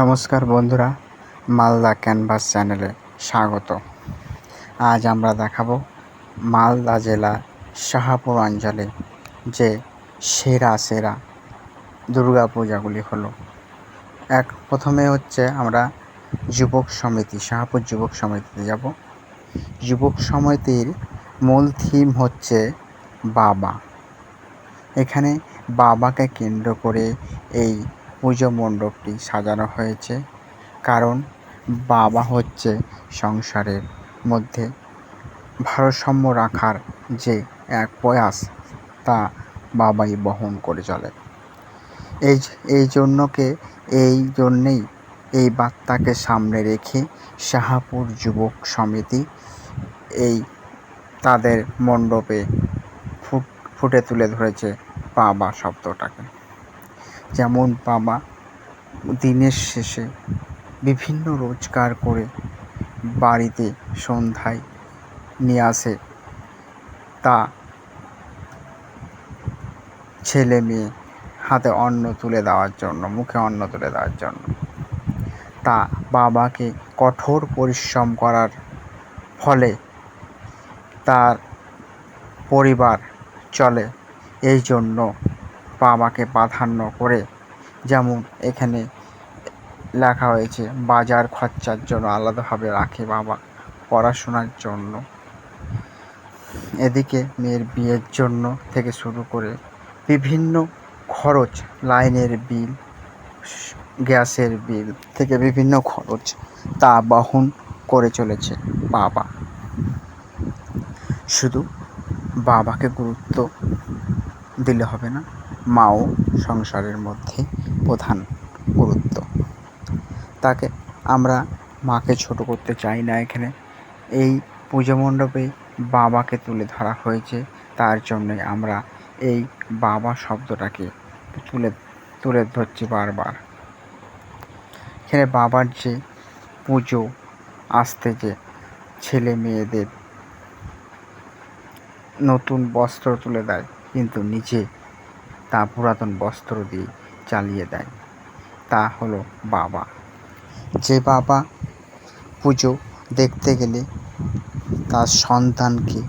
নমস্কার বন্ধুরা, মালদা ক্যানভাস চ্যানেলে স্বাগত। আজ আমরা দেখাবো মালদা জেলা শাহাপুর অঞ্চলে যে সেরা সেরা দুর্গা পূজাগুলি হলো। এক, প্রথমে হচ্ছে আমরা যুবক সমিতি, শাহাপুর যুবক সমিতিতে যাব। যুবক সমিতির মূল থিম হচ্ছে বাবা। এখানে বাবাকে কেন্দ্র করে এই পুজো মণ্ডপটি সাজানো হয়েছে কারণ বাবা হচ্ছে সংসারের মধ্যে ভারসাম্য রাখার যে এক প্রয়াস তা বাবাই বহন করে চলে। এই এই জন্যকে, এই জন্যেই এই বার্তাকে সামনে রেখে শাহাপুর যুবক সমিতি এই তাদের মণ্ডপে ফুট তুলে ধরেছে বাবা শব্দটাকে। যেমন বাবা দিনের শেষে বিভিন্ন রোজগার করে বাড়িতে সন্ধ্যায় নিয়ে আসে। তা ছেলে মেয়ে হাতে অন্ন তুলে দেওয়ার জন্য, মুখে অন্ন তুলে দেওয়ার জন্য। তা বাবাকে কঠোর পরিশ্রম করার ফলে তার পরিবার চলে। এই জন্য বাবাকে প্রাধান্য করে যেমন এখানে লেখা হয়েছে, বাজার খরচার জন্য আলাদাভাবে রাখে বাবা পড়াশোনার জন্য। এদিকে মেয়ের বিয়ের জন্য থেকে শুরু করে বিভিন্ন খরচ, লাইনের বিল, গ্যাসের বিল থেকে বিভিন্ন খরচ তা বহন করে চলেছে বাবা। শুধু বাবাকে গুরুত্ব দিলে হবে না, মাও সংসারের মধ্যে প্রধান গুরুত্ব। তাকে আমরা মাকে ছোট করতে চাই না এখানে। এই পুজো মণ্ডপে বাবাকে তুলে ধরা হয়েছে। তার জন্যে আমরা এই বাবা শব্দটাকে তুলে তুলে ধরছি বারবার। এখানে বাবার যে পুজো, আসতে যে ছেলে মেয়েদের নতুন বস্ত্র তুলে দেয়, কিন্তু নিজে তা পুরাতন বস্ত্র দিয়ে চালিয়ে দেয়। তা হলো বাবা। যে বাবা পুজো দেখতে গেলে তার সন্তানকে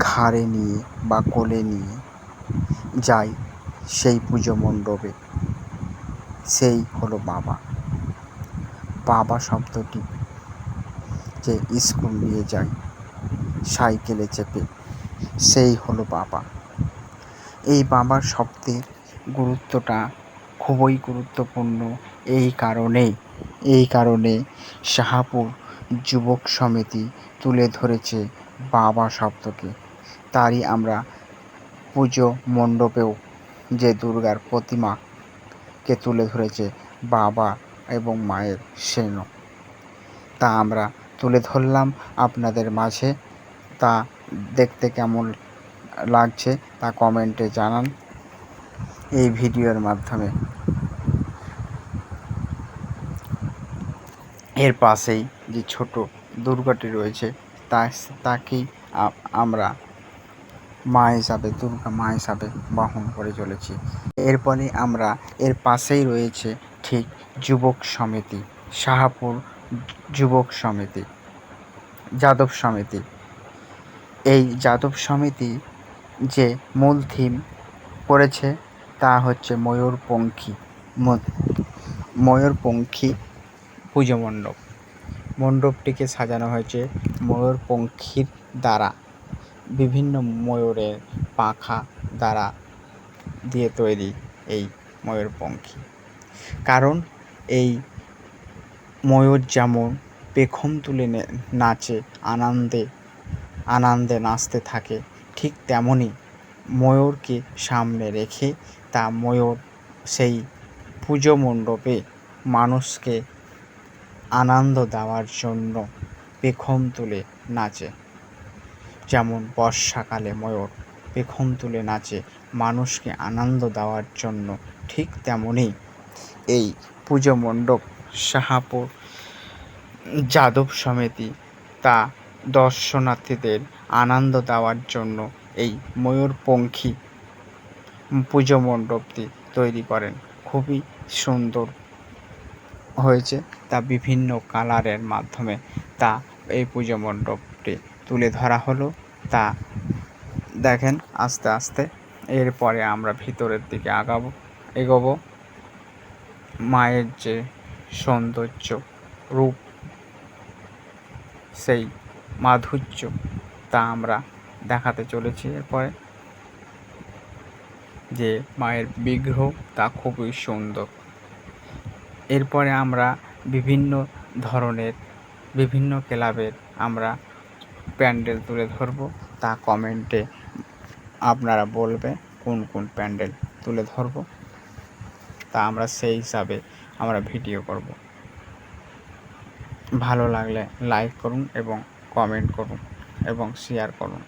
ঘাড়ে নিয়ে বা কোলে নিয়ে যায় সেই পুজো মণ্ডপে। সেই হলো বাবা। বাবা শব্দটি যে স্কুল নিয়ে যায়, সাইকেলে চেপে, সেই হলো বাবা। এই বাবার শব্দের গুরুত্বটা খুবই গুরুত্বপূর্ণ। এই কারণেই এই কারণে শাহাপুর যুবক সমিতি তুলে ধরেছে বাবা শব্দকে। তারই আমরা পুজো মণ্ডপেও যে দুর্গার প্রতিমাকে তুলে ধরেছে বাবা এবং মায়ের সেন, তা আমরা তুলে ধরলাম আপনাদের মাঝে। তা দেখতে কেমন লাগছে তা কমেন্টে জানান। এই ভিডিওর মাধ্যমে এর পাশেই যে ছোট দুর্গাটি রয়েছে, তা তাকেই আমরা মা হিসাবে, দুর্গা মা হিসাবে বহন করে চলেছি। এরপরে আমরা এর পাশেই রয়েছে ঠিক যুবক সমিতি, শাহাপুর যুবক সমিতি, যাদব সমিতি। এই যাদব সমিতি যে মূল থিম করেছে, তা হচ্ছে ময়ূরপঙ্খী। ময়ূরপঙ্খী পুজো মণ্ডপ। মণ্ডপটিকে সাজানো হয়েছে ময়ূর ময়ূরপঙ্খীর দ্বারা। বিভিন্ন ময়ূরের পাখা দ্বারা দিয়ে তৈরি এই ময়ূরপঙ্খী। কারণ এই ময়ূর যেমন পেখম তুলে নাচে, আনন্দে আনন্দে নাচতে থাকে, ঠিক তেমনই ময়ূরকে সামনে রেখে তা ময়ূর সেই পুজো মণ্ডপে মানুষকে আনন্দ দেওয়ার জন্য পেখম তুলে নাচে। যেমন বর্ষাকালে ময়ূর পেখম তুলে নাচে, মানুষকে আনন্দ দেওয়ার জন্য ঠিক তেমনই। এই পুজো মণ্ডপ শাহাপুর, যাদব সমিতি, তা দর্শনার্থীদের আনন্দ দেওয়ার জন্য এই ময়ূরপঙ্খী পুজো মণ্ডপটি তৈরি করেন। খুবই সুন্দর হয়েছে, তা বিভিন্ন কালারের মাধ্যমে তা এই পুজো মণ্ডপটি তুলে ধরা হলো। তা দেখেন, আস্তে আস্তে এরপরে আমরা ভিতরের দিকে আগাবো, এগোবো। মায়ের যে সৌন্দর্য রূপ, সেই মাধুর্য তা আমরা দেখাতে চলেছি এরপরে। যে মায়ের বিগ্রহ তা খুবই সুন্দর। এরপরে আমরা বিভিন্ন ধরনের, বিভিন্ন ক্লাবের আমরা প্যান্ডেল তুলে ধরবো। তা কমেন্টে আপনারা বলবে কোন কোন প্যান্ডেল তুলে ধরবো। তা আমরা সেই হিসাবে আমরা ভিডিও করব। ভালো লাগলে লাইক করুন এবং কমেন্ট করুন এবং শেয়ার করুন।